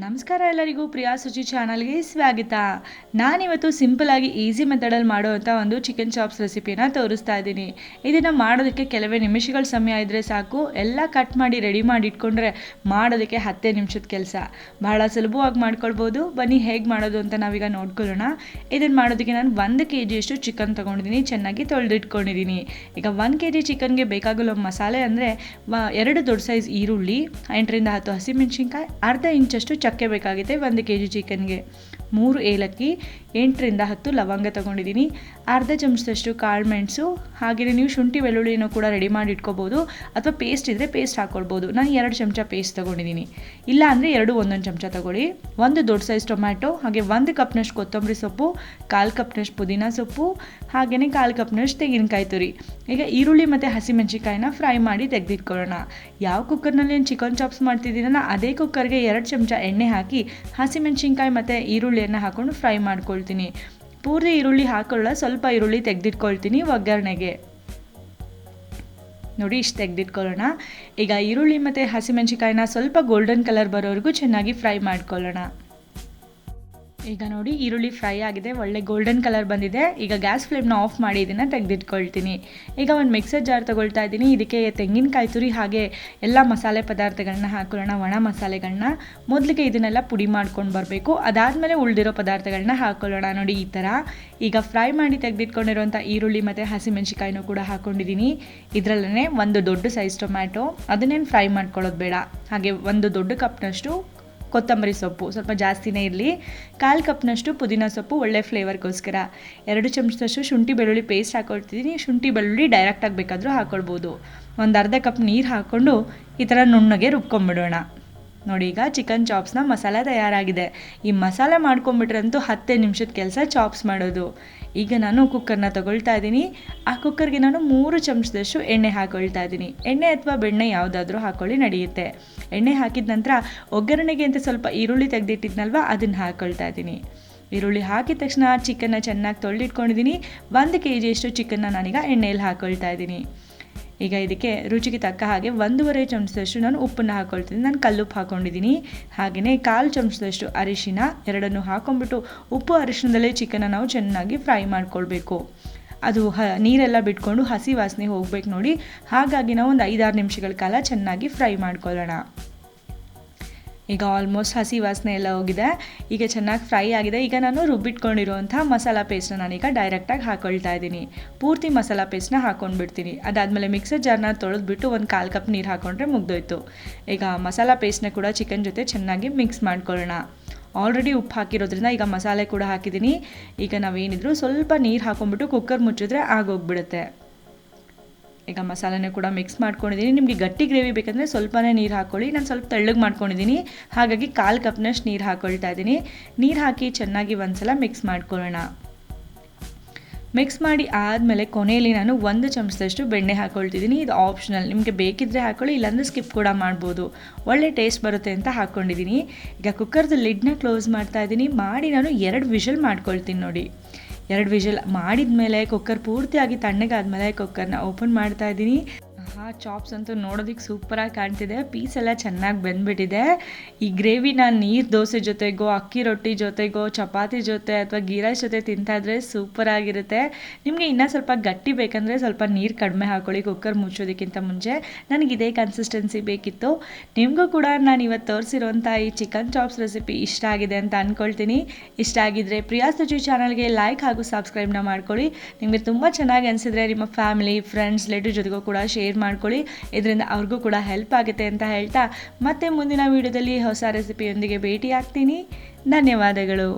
ನಮಸ್ಕಾರ ಎಲ್ಲರಿಗೂ ಪ್ರಿಯಾ ಸುಚಿ ಚಾನಲ್ಗೆ ಸ್ವಾಗತ. ನಾನಿವತ್ತು ಸಿಂಪಲಾಗಿ ಈಸಿ ಮೆಥಡಲ್ಲಿ ಮಾಡುವಂಥ ಒಂದು ಚಿಕನ್ ಚಾಪ್ಸ್ ರೆಸಿಪಿನ ತೋರಿಸ್ತಾ ಇದ್ದೀನಿ. ಇದನ್ನು ಮಾಡೋದಕ್ಕೆ ಕೆಲವೇ ನಿಮಿಷಗಳ ಸಮಯ ಇದ್ದರೆ ಸಾಕು. ಎಲ್ಲ ಕಟ್ ಮಾಡಿ, ರೆಡಿ ಮಾಡಿ ಇಟ್ಕೊಂಡ್ರೆ ಮಾಡೋದಕ್ಕೆ ಹತ್ತೇ ನಿಮಿಷದ ಕೆಲಸ. ಬಹಳ ಸುಲಭವಾಗಿ ಮಾಡ್ಕೊಳ್ಬೋದು. ಬನ್ನಿ ಹೇಗೆ ಮಾಡೋದು ಅಂತ ನಾವೀಗ ನೋಡ್ಕೊಳ್ಳೋಣ. ಇದನ್ನು ಮಾಡೋದಕ್ಕೆ ನಾನು ಒಂದು ಕೆ ಜಿಯಷ್ಟು ಚಿಕನ್ ತೊಗೊಂಡಿದ್ದೀನಿ. ಚೆನ್ನಾಗಿ ತೊಳೆದಿಟ್ಕೊಂಡಿದ್ದೀನಿ. ಈಗ ಒಂದು ಕೆ ಜಿ ಚಿಕನ್ಗೆ ಬೇಕಾಗಲೋ ಮಸಾಲೆ ಅಂದರೆ ಎರಡು ದೊಡ್ಡ ಸೈಜ್ ಈರುಳ್ಳಿ, ಎಂಟರಿಂದ ಹತ್ತು ಹಸಿಮೆಣಸಿನ್ಕಾಯಿ, ಅರ್ಧ ಇಂಚಷ್ಟು ಚಕ್ಕೆ ಬೇಕಾಗಿದೆ ಒಂದು ಕೆ ಜಿ ಚಿಕನ್ಗೆ ಮೂರು ಏಲಕ್ಕಿ, ಎಂಟರಿಂದ ಹತ್ತು ಲವಂಗ ತೊಗೊಂಡಿದ್ದೀನಿ. ಅರ್ಧ ಚಮಚದಷ್ಟು ಕಾಳು ಮೆಣಸು ಹಾಗೆಯೇ ನೀವು ಶುಂಠಿ ಬೆಳ್ಳುಳ್ಳಿನೂ ಕೂಡ ರೆಡಿ ಮಾಡಿ ಇಟ್ಕೋಬೋದು. ಅಥವಾ ಪೇಸ್ಟ್ ಇದ್ದರೆ ಪೇಸ್ಟ್ ಹಾಕ್ಕೊಳ್ಬೋದು ನಾನು ಎರಡು ಚಮಚ ಪೇಸ್ಟ್ ತೊಗೊಂಡಿದ್ದೀನಿ. ಇಲ್ಲ ಅಂದರೆ ಎರಡು ಒಂದೊಂದು ಚಮಚ ತೊಗೊಳ್ಳಿ. ಒಂದು ದೊಡ್ಡ ಸೈಜ್ ಟೊಮ್ಯಾಟೊ ಹಾಗೆ ಒಂದು ಕಪ್ನಷ್ಟು ಕೊತ್ತಂಬರಿ ಸೊಪ್ಪು, ಕಾಲು ಕಪ್ನಷ್ಟು ಪುದೀನ ಸೊಪ್ಪು ಹಾಗೆಯೇ ಕಾಲು ಕಪ್ನಷ್ಟು ತೆಂಗಿನಕಾಯಿ ತುರಿ. ಈಗ ಈರುಳ್ಳಿ ಮತ್ತು ಹಸಿಮೆಣಸಿಕಾಯಿನ ಫ್ರೈ ಮಾಡಿ ತೆಗೆದಿಟ್ಕೊಳ್ಳೋಣ. ಯಾವ ಕುಕ್ಕರ್ನಲ್ಲಿ ಚಿಕನ್ ಚಾಪ್ಸ್ ಮಾಡ್ತಿದ್ದೀನಲ್ಲ, ಅದೇ ಕುಕ್ಕರ್ಗೆ ಎರಡು ಚಮಚ ಎಣ್ಣೆ ಹಾಕಿ, ಹಸಿಮೆಣಸಿನ್ಕಾಯಿ ಮತ್ತು ಈರುಳ್ಳಿಯನ್ನು ಹಾಕ್ಕೊಂಡು ಫ್ರೈ ಮಾಡ್ಕೊಳ್ತೀನಿ. ಪೂರ್ತಿ ಈರುಳ್ಳಿ ಹಾಕೊಳ್ಳ, ಸ್ವಲ್ಪ ಈರುಳ್ಳಿ ತೆಗೆದಿಟ್ಕೊಳ್ತೀನಿ ಒಗ್ಗರಣೆಗೆ. ನೋಡಿ, ಇಷ್ಟು ತೆಗೆದಿಟ್ಕೊಳ್ಳೋಣ. ಈಗ ಈರುಳ್ಳಿ ಮತ್ತು ಹಸಿಮೆಣಸಿಕಾಯಿನ ಸ್ವಲ್ಪ ಗೋಲ್ಡನ್ ಕಲರ್ ಬರೋವರೆಗೂ ಚೆನ್ನಾಗಿ ಫ್ರೈ ಮಾಡ್ಕೊಳ್ಳೋಣ. ಈಗ ನೋಡಿ ಈರುಳ್ಳಿ ಫ್ರೈ ಆಗಿದೆ, ಒಳ್ಳೆ ಗೋಲ್ಡನ್ ಕಲರ್ ಬಂದಿದೆ. ಈಗ ಗ್ಯಾಸ್ ಫ್ಲೇಮ್ನ ಆಫ್ ಮಾಡಿ ಇದನ್ನು ತೆಗೆದಿಟ್ಕೊಳ್ತೀನಿ. ಈಗ ಒಂದು ಮಿಕ್ಸರ್ ಜಾರ್ ತೊಗೊಳ್ತಾ ಇದ್ದೀನಿ. ಇದಕ್ಕೆ ತೆಂಗಿನಕಾಯಿ ತುರಿ ಹಾಗೆ ಎಲ್ಲ ಮಸಾಲೆ ಪದಾರ್ಥಗಳನ್ನ ಹಾಕೊಳ್ಳೋಣ, ಒಣ ಮಸಾಲೆಗಳನ್ನ ಮೊದಲಿಗೆ ಇದನ್ನೆಲ್ಲ ಪುಡಿ ಮಾಡ್ಕೊಂಡು ಬರಬೇಕು. ಅದಾದಮೇಲೆ ಉಳಿದಿರೋ ಪದಾರ್ಥಗಳನ್ನ ಹಾಕೊಳ್ಳೋಣ ನೋಡಿ ಈ ಥರ ಈಗ ಫ್ರೈ ಮಾಡಿ ತೆಗೆದಿಟ್ಕೊಂಡಿರುವಂಥ ಈರುಳ್ಳಿ ಮತ್ತು ಹಸಿಮೆಣಸಿಕಾಯಿನೂ ಕೂಡ ಹಾಕ್ಕೊಂಡಿದ್ದೀನಿ ಇದರಲ್ಲೇ ಒಂದು ದೊಡ್ಡ ಸೈಜ್ ಟೊಮ್ಯಾಟೊ ಅದನ್ನೇನು ಫ್ರೈ ಮಾಡ್ಕೊಳ್ಳೋದು ಬೇಡ. ಹಾಗೆ ಒಂದು ದೊಡ್ಡ ಕಪ್ನಷ್ಟು ಕೊತ್ತಂಬರಿ ಸೊಪ್ಪು ಸ್ವಲ್ಪ ಜಾಸ್ತಿನೇ ಇರಲಿ. ಕಾಲು ಕಪ್ನಷ್ಟು ಪುದೀನ ಸೊಪ್ಪು ಒಳ್ಳೆ ಫ್ಲೇವರ್ಗೋಸ್ಕರ. ಎರಡು ಚಮಚದಷ್ಟು ಶುಂಠಿ ಬೆಳ್ಳುಳ್ಳಿ ಪೇಸ್ಟ್ ಹಾಕೊಳ್ತಿದ್ದೀನಿ. ಶುಂಠಿ ಬೆಳ್ಳುಳ್ಳಿ ಡೈರೆಕ್ಟಾಗಿ ಬೇಕಾದರೂ ಹಾಕ್ಕೊಳ್ಬೋದು ಒಂದು ಅರ್ಧ ಕಪ್ ನೀರು ಹಾಕ್ಕೊಂಡು ಈ ಥರ ನುಣ್ಣಗೆ ರುಬ್ಕೊಂಬಿಡೋಣ. ನೋಡಿ ಈಗ ಚಿಕನ್ ಚಾಪ್ಸ್ನ ಮಸಾಲೆ ತಯಾರಾಗಿದೆ. ಈ ಮಸಾಲೆ ಮಾಡ್ಕೊಂಬಿಟ್ರಂತೂ ಹತ್ತೇ ನಿಮಿಷದ ಕೆಲಸ ಚಾಪ್ಸ್ ಮಾಡೋದು. ಈಗ ನಾನು ಕುಕ್ಕರ್ನ ತಗೊಳ್ತಾ ಇದ್ದೀನಿ. ಆ ಕುಕ್ಕರ್ಗೆ ನಾನು ಮೂರು ಚಮಚದಷ್ಟು ಎಣ್ಣೆ ಹಾಕೊಳ್ತಾ ಇದ್ದೀನಿ. ಎಣ್ಣೆ ಅಥವಾ ಬೆಣ್ಣೆ ಯಾವುದಾದ್ರೂ ಹಾಕೊಳ್ಳಿ ನಡೆಯುತ್ತೆ. ಎಣ್ಣೆ ಹಾಕಿದ ನಂತರ ಒಗ್ಗರಣೆಗೆ ಅಂತ ಸ್ವಲ್ಪ ಈರುಳ್ಳಿ ತೆಗೆದಿಟ್ಟಿದ್ನಲ್ವ, ಅದನ್ನು ಹಾಕೊಳ್ತಾ ಇದ್ದೀನಿ. ಈರುಳ್ಳಿ ಹಾಕಿದ ತಕ್ಷಣ ಚಿಕನ್ನ ಚೆನ್ನಾಗಿ ತೊಳೆದಿಟ್ಕೊಂಡಿದ್ದೀನಿ. ಒಂದು ಕೆ ಜಿಯಷ್ಟು ಚಿಕನ್ನ ನಾನೀಗ ಎಣ್ಣೆಯಲ್ಲಿ ಹಾಕೊಳ್ತಾ ಇದ್ದೀನಿ. ಈಗ ಇದಕ್ಕೆ ರುಚಿಗೆ ತಕ್ಕ ಹಾಗೆ ಒಂದೂವರೆ ಚಮಚದಷ್ಟು ನಾನು ಉಪ್ಪನ್ನು ಹಾಕ್ಕೊಳ್ತೀನಿ ನಾನು ಕಲ್ಲುಪ್ಪು ಹಾಕ್ಕೊಂಡಿದ್ದೀನಿ ಹಾಗೆಯೇ ಕಾಲು ಚಮಚದಷ್ಟು ಅರಿಶಿನ, ಎರಡನ್ನು ಹಾಕೊಂಡ್ಬಿಟ್ಟು ಉಪ್ಪು ಅರಿಶಿನದಲ್ಲೇ ಚಿಕನ್ನ ನಾವು ಚೆನ್ನಾಗಿ ಫ್ರೈ ಮಾಡ್ಕೊಳ್ಬೇಕು. ಅದು ಹ, ನೀರೆಲ್ಲ ಬಿಟ್ಕೊಂಡು ಹಸಿ ವಾಸನೆ ಹೋಗ್ಬೇಕು ನೋಡಿ. ಹಾಗಾಗಿ ನಾವು ಒಂದು ಐದಾರು ನಿಮಿಷಗಳ ಕಾಲ ಚೆನ್ನಾಗಿ ಫ್ರೈ ಮಾಡ್ಕೊಳ್ಳೋಣ. ಈಗ ಆಲ್ಮೋಸ್ಟ್ ಹಸಿ ವಾಸನೆ ಎಲ್ಲ ಹೋಗಿದೆ. ಈಗ ಚೆನ್ನಾಗಿ ಫ್ರೈ ಆಗಿದೆ. ಈಗ ನಾನು ರುಬ್ಬಿಟ್ಕೊಂಡಿರುವಂಥ ಮಸಾಲ ಪೇಸ್ಟ್ನ ನಾನೀಗ ಡೈರೆಕ್ಟಾಗಿ ಹಾಕೊಳ್ತಾ ಇದ್ದೀನಿ. ಪೂರ್ತಿ ಮಸಾಲ ಪೇಸ್ಟ್ನ ಹಾಕೊಂಡ್ಬಿಡ್ತೀನಿ. ಅದಾದಮೇಲೆ ಮಿಕ್ಸರ್ ಜಾರ್ನ ತೊಳೆದ್ಬಿಟ್ಟು ಒಂದು ಕಾಲು ಕಪ್ ನೀರು ಹಾಕ್ಕೊಂಡ್ರೆ ಮುಗ್ದೋಯ್ತು. ಈಗ ಮಸಾಲ ಪೇಸ್ಟ್ನ ಕೂಡ ಚಿಕನ್ ಜೊತೆ ಚೆನ್ನಾಗಿ ಮಿಕ್ಸ್ ಮಾಡ್ಕೊಳ್ಳೋಣ. ಆಲ್ರೆಡಿ ಉಪ್ಪು ಹಾಕಿರೋದ್ರಿಂದ ಈಗ ಮಸಾಲೆ ಕೂಡ ಹಾಕಿದ್ದೀನಿ. ಈಗ ನಾವೇನಿದ್ರು ಸ್ವಲ್ಪ ನೀರು ಹಾಕೊಂಡ್ಬಿಟ್ಟು ಕುಕ್ಕರ್ ಮುಚ್ಚಿದ್ರೆ ಆಗೋಗ್ಬಿಡುತ್ತೆ. ಈಗ ಮಸಾಲೆನೇ ಕೂಡ ಮಿಕ್ಸ್ ಮಾಡ್ಕೊಂಡಿದ್ದೀನಿ ನಿಮಗೆ ಗಟ್ಟಿ ಗ್ರೇವಿ ಬೇಕಂದರೆ ಸ್ವಲ್ಪನೇ ನೀರು ಹಾಕ್ಕೊಳ್ಳಿ ನಾನು ಸ್ವಲ್ಪ ತೆಳ್ಳಗೆ ಮಾಡ್ಕೊಂಡಿದ್ದೀನಿ ಹಾಗಾಗಿ ಕಾಲು ಕಪ್ನಷ್ಟು ನೀರು ಹಾಕ್ಕೊಳ್ತಾ ಇದ್ದೀನಿ ನೀರು ಹಾಕಿ ಚೆನ್ನಾಗಿ ಒಂದ್ಸಲ ಮಿಕ್ಸ್ ಮಾಡ್ಕೊಳ್ಳೋಣ. ಮಿಕ್ಸ್ ಮಾಡಿ ಆದಮೇಲೆ ಕೊನೆಯಲ್ಲಿ ನಾನು ಒಂದು ಚಮಚದಷ್ಟು ಬೆಣ್ಣೆ ಹಾಕ್ಕೊಳ್ತಿದ್ದೀನಿ ಇದು ಆಪ್ಷನಲ್ ನಿಮಗೆ ಬೇಕಿದ್ದರೆ ಹಾಕ್ಕೊಳ್ಳಿ ಇಲ್ಲಾಂದರೆ ಸ್ಕಿಪ್ ಕೂಡ ಮಾಡ್ಬೋದು. ಒಳ್ಳೆ ಟೇಸ್ಟ್ ಬರುತ್ತೆ ಅಂತ ಹಾಕ್ಕೊಂಡಿದ್ದೀನಿ ಈಗ ಕುಕ್ಕರ್ದು ಲಿಡ್ನ ಕ್ಲೋಸ್ ಮಾಡ್ತಾ ಇದ್ದೀನಿ ಮಾಡಿ ನಾನು ಎರಡು ವಿಷಲ್ ಮಾಡ್ಕೊಳ್ತೀನಿ ನೋಡಿ. ಎರಡು ವಿಷಲ್ ಮಾಡಿದ ಮೇಲೆ ಕುಕ್ಕರ್ ಪೂರ್ತಿಯಾಗಿ ತಣ್ಣಗಾದ್ಮೇಲೆ ಕುಕ್ಕರ್ನ ಓಪನ್ ಮಾಡ್ತಾ ಇದ್ದೀನಿ. ಹಾ ಚಾಪ್ಸ್ ಅಂತೂ ನೋಡೋದಕ್ಕೆ ಸೂಪರಾಗಿ ಕಾಣ್ತಿದೆ. ಪೀಸ್ ಎಲ್ಲ ಚೆನ್ನಾಗಿ ಬಂದ್ಬಿಟ್ಟಿದೆ. ಈ ಗ್ರೇವಿನ ನೀರು ದೋಸೆ ಜೊತೆಗೋ, ಅಕ್ಕಿ ರೊಟ್ಟಿ ಜೊತೆಗೋ, ಚಪಾತಿ ಜೊತೆ ಅಥವಾ ಗೀರಾ ಜೊತೆ ತಿಂತಾಯಿದ್ರೆ ಸೂಪರಾಗಿರುತ್ತೆ ನಿಮಗೆ ಇನ್ನೂ ಸ್ವಲ್ಪ ಗಟ್ಟಿ ಬೇಕಂದರೆ ಸ್ವಲ್ಪ ನೀರು ಕಡಿಮೆ ಹಾಕೊಳ್ಳಿ ಕುಕ್ಕರ್ ಮುಚ್ಚೋದಕ್ಕಿಂತ ಮುಂಚೆ. ನನಗೆ ಇದೇ ಕನ್ಸಿಸ್ಟೆನ್ಸಿ ಬೇಕಿತ್ತು. ನಿಮಗೂ ಕೂಡ ನಾನು ಇವತ್ತು ತೋರಿಸಿರೋಂಥ ಈ ಚಿಕನ್ ಚಾಪ್ಸ್ ರೆಸಿಪಿ ಇಷ್ಟ ಆಗಿದೆ ಅಂತ ಅಂದ್ಕೊಳ್ತೀನಿ ಇಷ್ಟ ಆಗಿದ್ದರೆ ಪ್ರಿಯಾ ಸುಜಿ ಚಾನಲ್ಗೆ ಲೈಕ್ ಹಾಗೂ ಸಬ್ಸ್ಕ್ರೈಬ್ನ ಮಾಡ್ಕೊಳ್ಳಿ. ನಿಮಗೆ ತುಂಬ ಚೆನ್ನಾಗಿ ಅನಿಸಿದ್ರೆ ನಿಮ್ಮ ಫ್ಯಾಮಿಲಿ ಫ್ರೆಂಡ್ಸ್ ರಿಲೇಟಿವ್ ಜೊತೆಗೂ ಕೂಡ ಶೇರ್ ಮಾಡ್ಕೊಳ್ಳಿ. ಇದರಿಂದ ಅವ್ರಿಗೂ ಕೂಡ ಹೆಲ್ಪ್ ಆಗುತ್ತೆ ಅಂತ ಹೇಳ್ತಾ ಮತ್ತೆ ಮುಂದಿನ ವೀಡಿಯೋದಲ್ಲಿ ಹೊಸ ರೆಸಿಪಿಯೊಂದಿಗೆ ಭೇಟಿ ಆಗ್ತೀನಿ ಧನ್ಯವಾದಗಳು.